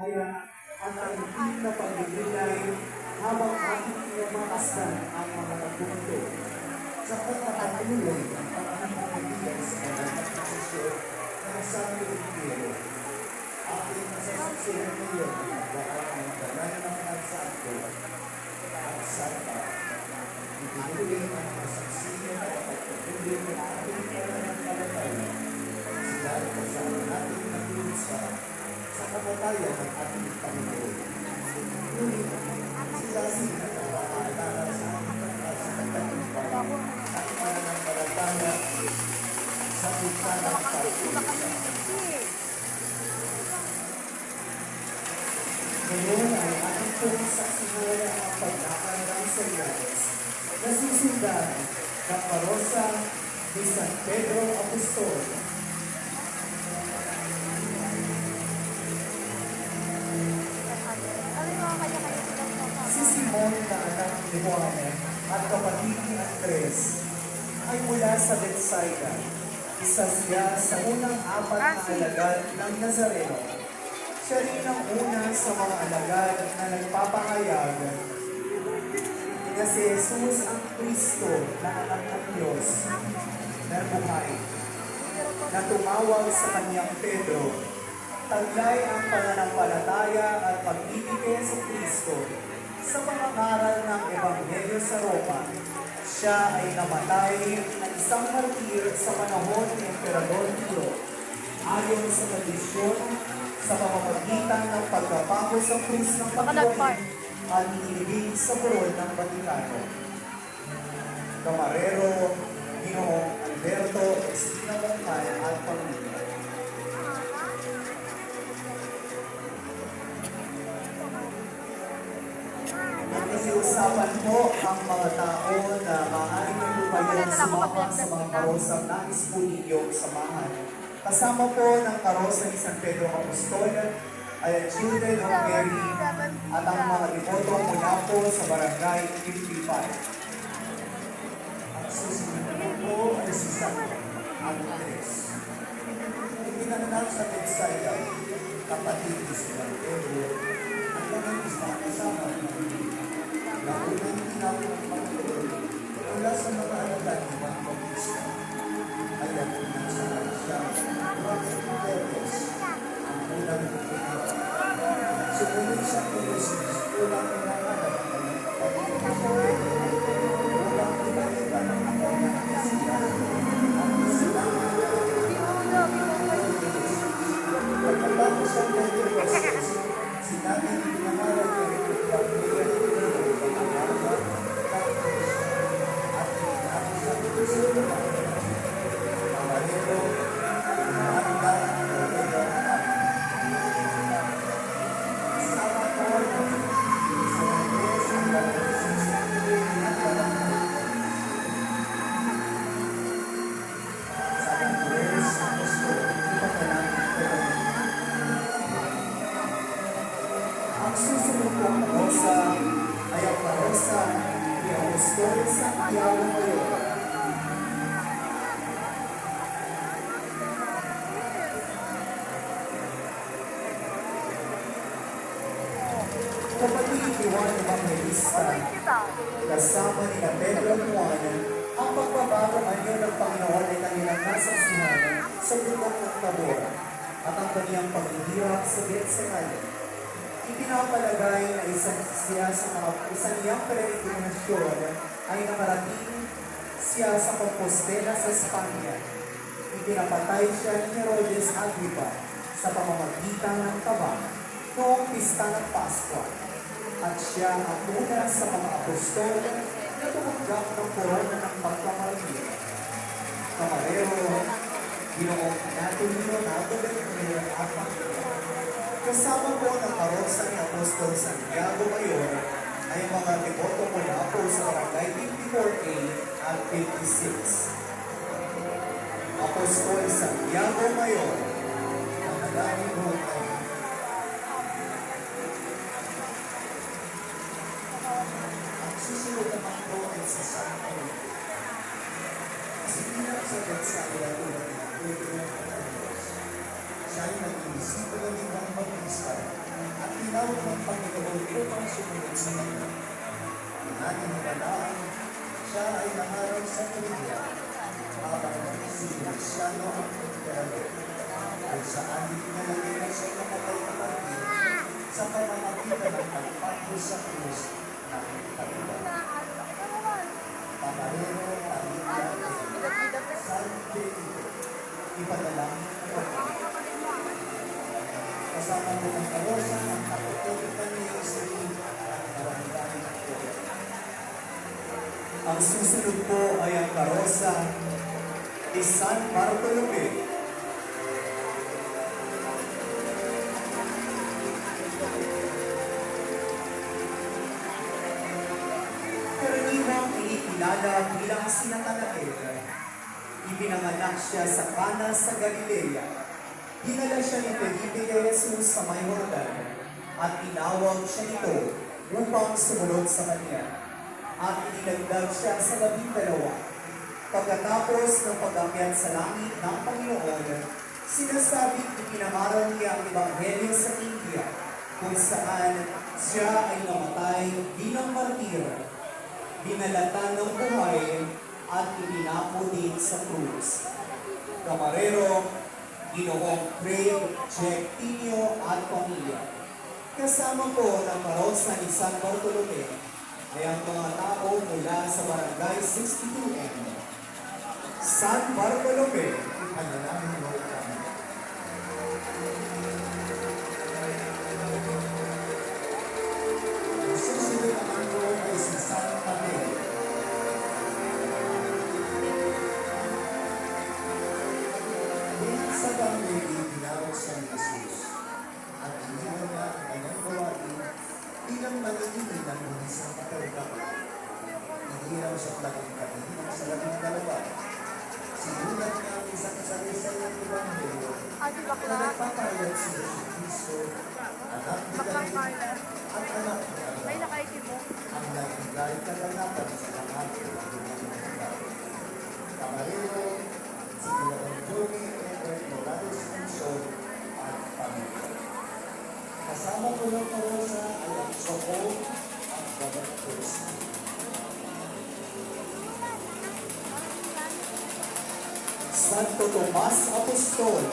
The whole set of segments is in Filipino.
ay ang ang taimtim na pagbibigay habang ating pinamakasdan ang mga nagpunto. Sa pagkakatuloy ang pagkakapagbibigas sa mga posisyon na nasabi ng Piyero. Aking masasaksihan ngayon ang ng banal ng Santo at Santa. Itinuloy ang masaksihan at pagpatuloy ng ating pananampalataya sila ay kasama natin naglusa sa kamatayan ng ating Panginoon. Ngunit sila sila na makaalala sa ating pagkakasakatagumpay at pananampalataya sa bukana ng pagkulisan. Ngayon ay ating pong saksihan ang paglakad ng Serianes na susundan ng Parosa ni San Pedro Apostol Simon na anak ni Juan at kapatid ni Andres ay mula sa Bethsaida. Isa siya sa unang apat na alagad ng Nazareno. Siya rin ang una sa mga alagad na nagpapahayag na si Jesus ang Kristo na anak ng Diyos na buhay na tumawag sa kanyang Pedro taglay ang pananampalataya at pagbibigay sa Kristo sa pangangaral ng Ebanghelyo sa Roma. Siya ay namatay na isang martir sa panahon ni Emperador Tiro. Ayon sa tradisyon, sa pamamagitan ng pagkapago sa krus ng Panginoon at inilibing sa burol ng Vatikano. Camarero, Ginoong Alberto Espina Montal at pamilya. Nakikiusapan po ang mga tao na maaaring naglumayan sumama sa mga karosang nais po ninyong samahan. Kasama po ng karosa ni San Pedro Apostol ay Children of Mary at ang mga devoto mula po sa Barangay 55. At susunod naman po ay si San Andres. Ipinanganak sa Bethsaida, kapatid ni San Juan Evangelista, kasama ni Pedro at Juan, ang pagbabago anyo ng Panginoon ay kanilang nasaksihan sa bundok ng Tabor at ang kaniyang paghihirap sa Getsemani. Ipinapalagay na isang siya sa mga isang niyang peregrinasyon ay nakarating siya sa Compostela sa Espanya. Ipinapatay siya ni Herodes Agripa sa pamamagitan ng taba noong pista ng Paskwa. At siya ang una sa mga apostol na tumanggap ng korona ng pagkamarami. Kamarero, Ginoong Natulino Nato Benjamin at Panginoon. Kasama po ng karosa ni Apostol Santiago Mayor ay mga devoto mula po sa barangay 54A at 56. Apostol Santiago Mayor, ang nagani mo ay ang susunod naman po ay sa San Paulo. Sinilap sa Bethsaida tulad Pedro. Siya nag-iisip ng Panginoon upang sumunod sa Kanya. Ang ating nabalaan, siya ay nangarap sa Pilipiya habang si Cristiano ang emperador kung saan pinalagay sa kapatay na pagkir sa pamamagitan ng pagpako sa krus ng katiba. Pamarero Pamilya San Benito, ipadalangin. Kasama mo ng karosa ang kapututan ni Yosef at ng Korea. Ang susunod po ay ang karosa ni San Bartolome. Karaniwang inikilala bilang sinatanakel. Ipinanganak siya sa Cana sa Galilea. Dinala siya ni Felipe kay Jesus sa may Jordan at tinawag siya nito upang sumunod sa kanya. At ininagdag siya sa labing dalawa. Pagkatapos ng pag-akyat sa langit ng Panginoon, sinasabing ipinangaral niya ang Ebanghelyo sa India, kung saan siya ay namatay bilang martir, binalatan ng buhay, at ipinapo din sa krus. Kamarero, Ginoong Craig, Jack Tino at pamilya. Kasama po ng karosa ni San Bartolome ay ang mga tao mula sa Barangay 62M. San Bartolome, ipanalangin Kasama ko ng karosa ay ang Soko at Babat Cruz. Santo Tomas Apostol,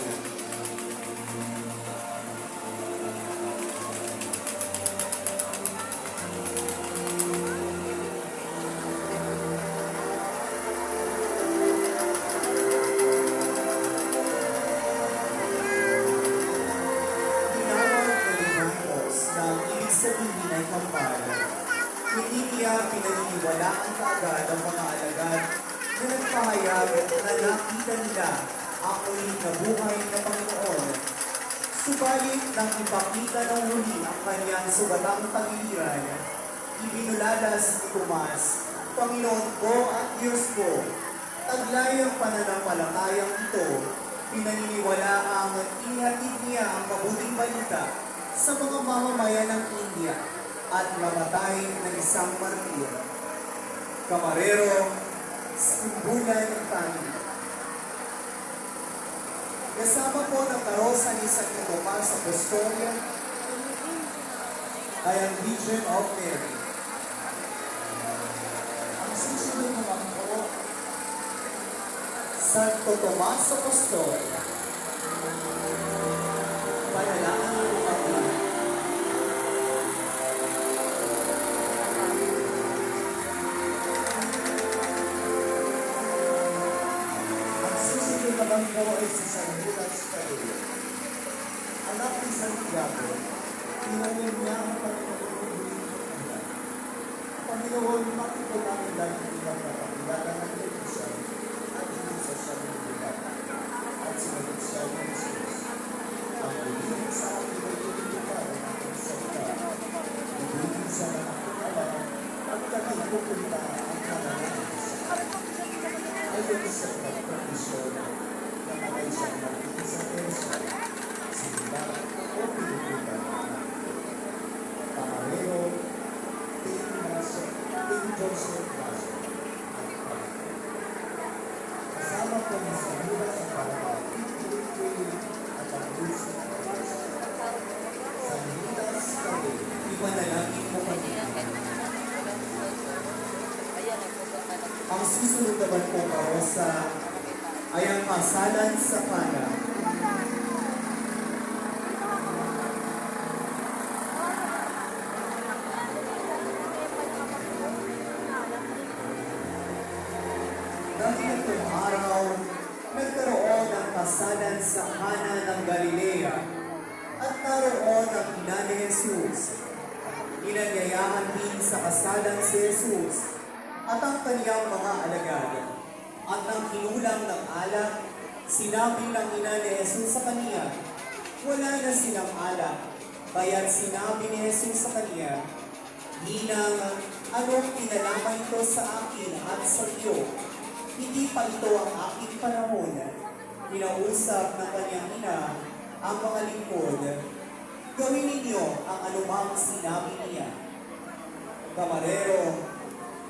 nagpahayag na nakita nila ang uling na buhay na Panginoon. Subalit nang ipakita ng huli ang kanyang sugatang pagiliran, ibinulalas ni Tomas, Panginoon ko at Diyos ko, taglay ang pananampalatayang ito, pinaniniwala ang ihatid niya ang mabuting balita sa mga mamamayan ng India at mamatay ng isang martir. Kamarero, simbulan tani. Kasama po ng karosa ni San Tomas Apostolia ay ang Legion of Mary. Ang susunod naman po, Santo Tomas Apostol. Panalangin po ay si San Judas Tadeo. Anak ni Santiago, tinanim niya ang Panginoon Panginoon, bakit ko namin dahil ilang kapakilala ng Jerusalem at hindi sa sarili nila at sinagot siya ng Jesus. Ang bumili sa akin ay tututupan ang aking salita. Ibigin sa mga alam at kami pupunta ang kanang Ayon sa pagpropisyon na magay siya magiging sa Persia, simba o piniputan Pamarero, Tim Maso, Tim Joseph Maso, at Panginoon. Ipanalangin mo kami. Ang susunod naman po karosa ay ang kasalan sa kana. Nang kinulang ng alak, sinabi ng ina ni Jesus sa kaniya, wala na silang alak. Kaya't sinabi ni Jesus sa kaniya, Ninang, anong pinalaman ito sa akin at sa iyo? Hindi pa ito ang aking panahon. Kinausap ng kanyang ina ang mga lingkod. Gawin ninyo ang anumang sinabi niya. Kamarero,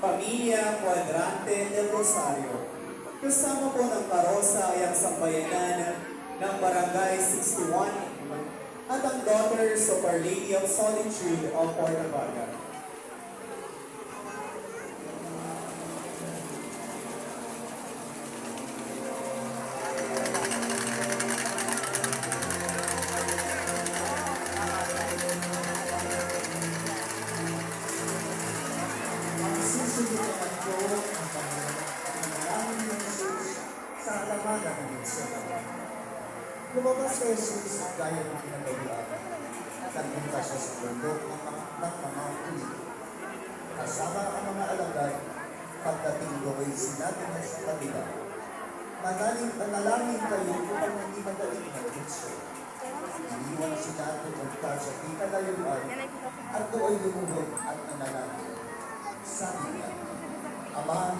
Pamilya Cuadrante del Rosario. Kasama po ng karosa ay ang sambayanan ng Barangay 61 at ang Daughters of Our Lady of Solitude of Portabaga. Manaling panalangin kayo upang hindi magaling ng Kristo. Iniwan sila at pumunta sa kikalayuan at doon lumuhod at nanalangin. Sabi niya, Ama,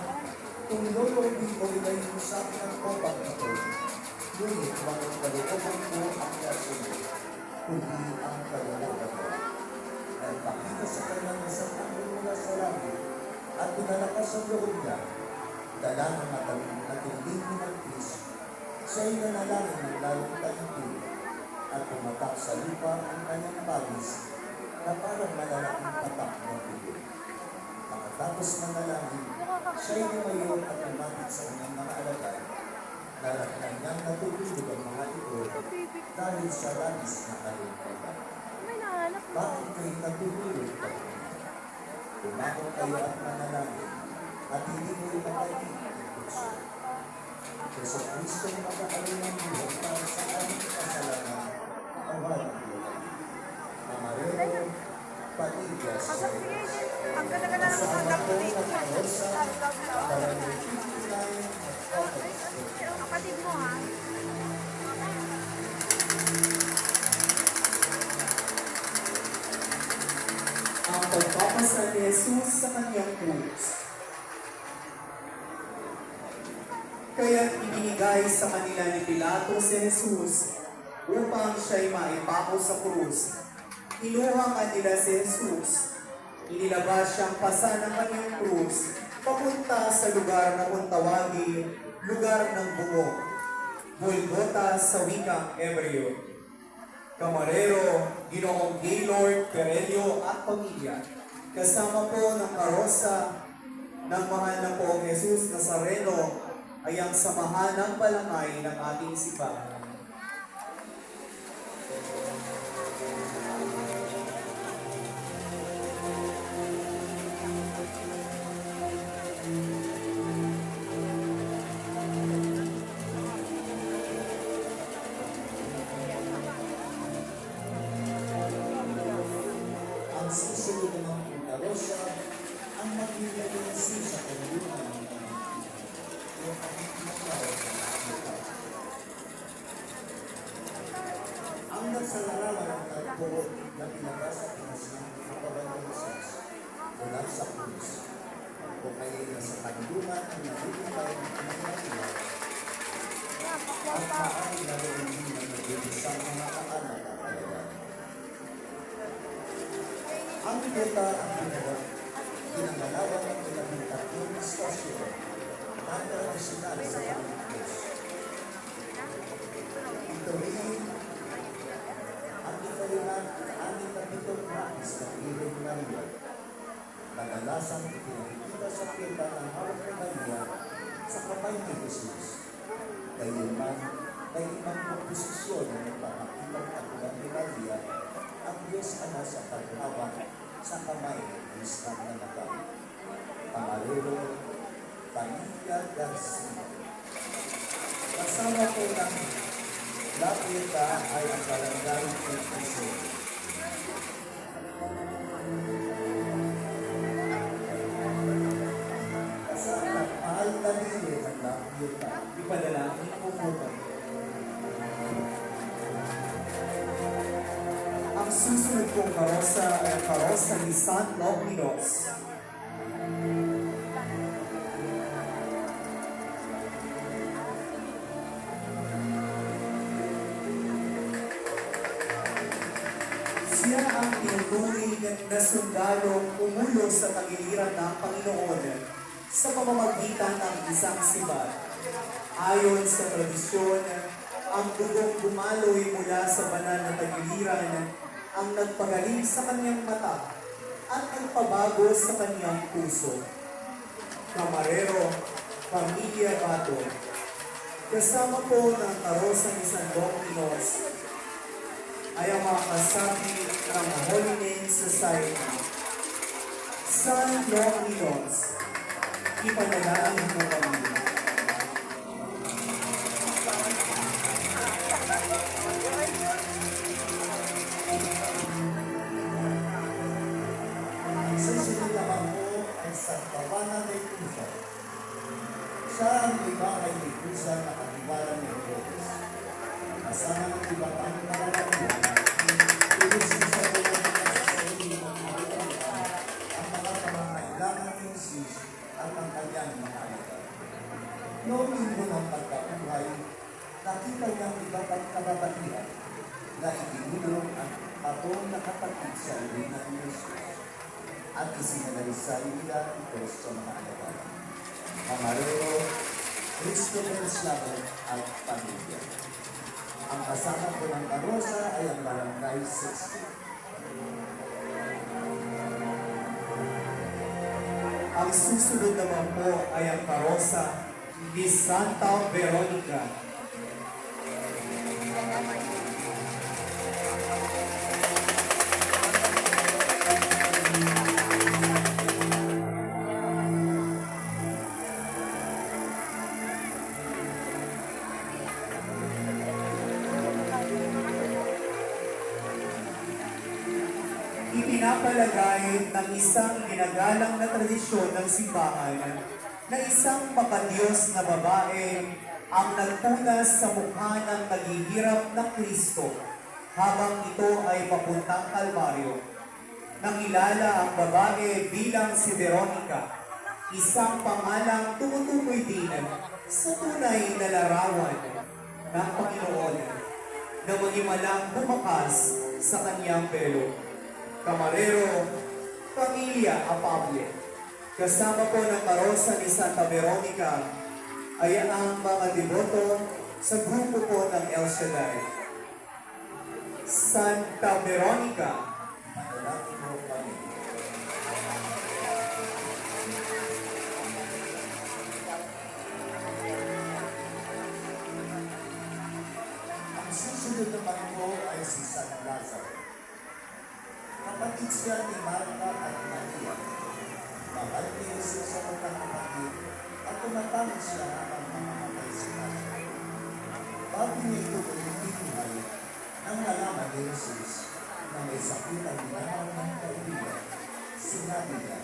lulubin ko ilay mo sa akin ang kopang ito, ngunit ang kalooban ko ang kasunod, kundi ang kalooban ko. Nagpakita sa kanya ng isang anghel mula sa langit at pinalakas ang loob niya, dala ng matawin na tinding ni ng Kristo. Siya'y nanalangin ng lalong talumpin at pumatak sa lupa ang kanyang pawis na parang malalaking patak ng tubig. Pagkatapos manalangin, siya'y lumayo at lumapit sa kanyang mga alagad. Naraknan niyang natutulog ang mga ito dahil sa labis na kalungkutan. Bakit kayo natutulog Tumakot kayo at manalangin at hindi ang puso. Kristo Kristo ang mag-aalay ng buhay para sa aming kasalanan ang walang buhay. Pasok sige, ang ganda-ganda ng mga doctor dito. Barangay 59, Open. Kapatid mo ha. ang pagpapasal ni Jesus sa kanyang krus. Kaya ibinigay sa kanila ni Pilato si Jesus upang siya'y maipako sa krus. Kinuha nga nila si Jesus. Inilabas siyang pasa ng kanyang krus papunta sa lugar na kung tawagin lugar ng bungok. Golgota sa wikang Ebreo. Kamarero, Ginoong Gaylord, Perelio at pamilya. Kasama po ng karosa ng mahal na poong Jesus Nazareno ay ang samahan ng palangay ng ating simbahan. Ang nagsalarawan ng tagpo na pinabas sa Pinas ng katawan ng Jesus mula sa krus. Kung kayo nasa kanlunan ang nakikitaw ng pamilya, at maaari na rin na nag-iisang mga kaanak at alagaan. Ang beta ang ginawa, pinangalawan ng ilang tatlong istasyon na tradisyonal sa Pilipinas. Ito rin ang ikalimang aning na pitong nais na hero kadalasang pinakikita sa kita ng hawak ni Maria sa kamay ni Jesus. Gayunman, may ibang komposisyon na nagpapakitang katulad ni Maria ang Diyos Ama sa paghawak sa kamay ni Kristo na nagal. Pangalero, Pamilya Garcia. Kasama po ng Lapita ay ang barangay Puso. Kasama Ang susunod kong karosa ay ang karosa ni San Longinos. Siya ang tinuturing na sundalong umulo sa tagiliran ng Panginoon sa pamamagitan ng isang sibat. Ayon sa tradisyon, ang dugong dumaloy mula sa banal na tagiliran ang nagpagaling sa kanyang mata at nagpabago sa kanyang puso. Kamarero, Pamilya Bato, kasama po ng karosa ni San Dominos ay ang mga kasabi ng Holy Name Society. San Dominos, ipanalangin mo kami. Noong linggo ng pagkabuhay, nakita niya ang iba pang kababaihan na itinulong ang patong nakapatid sa arena ni Jesus at isinalaysay nila ito sa mga alawan. Kamarero, Christopher Slaven at pamilya. Ang kasama ko ng karosa ay ang barangay 60. Ang susunod naman po ay ang karosa ni Santa Veronica. Ng isang ginagalang na tradisyon ng simbahan na isang makadiyos na babae ang nagpunas sa mukha ng naghihirap na Kristo habang ito ay papuntang Kalbaryo. Nangilala ang babae bilang si Veronica, isang pangalang tumutukoy din sa tunay na larawan ng Panginoon na magimalang bumakas sa kanyang pelo. Kamarero, Pamilya Apable. Kasama po ng karosa ni Santa Veronica ay ang mga deboto sa grupo po ng El Shaddai. Santa Veronica. Ang susunod naman po ay si San Lazaro. Kapatid siya ni Maria. Tumatangis siya habang mamamatay si Lazaro. Bago niya ito buhay, nang nalaman ni Jesus na may sakit ang ginagawa ng kaibigan, sinabi niya,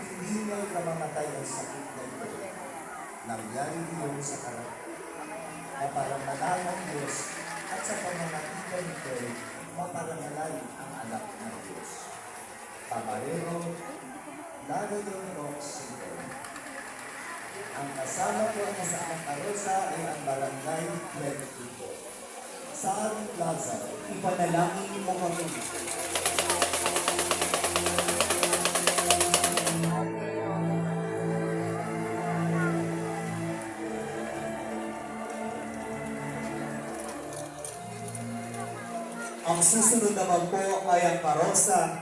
hindi niya namamatay ang sakit na ito. Nangyari iyon sa harap maparangalay ang Diyos at sa pamamagitan nito maparangalay ang anak ng Diyos. Pamarero, Lagayon Rock City. Ang kasama ko na sa ang karosa ay ang barangay 22. San Lazaro. ipanalangin mo kami. Ang susunod naman po ay ang karosa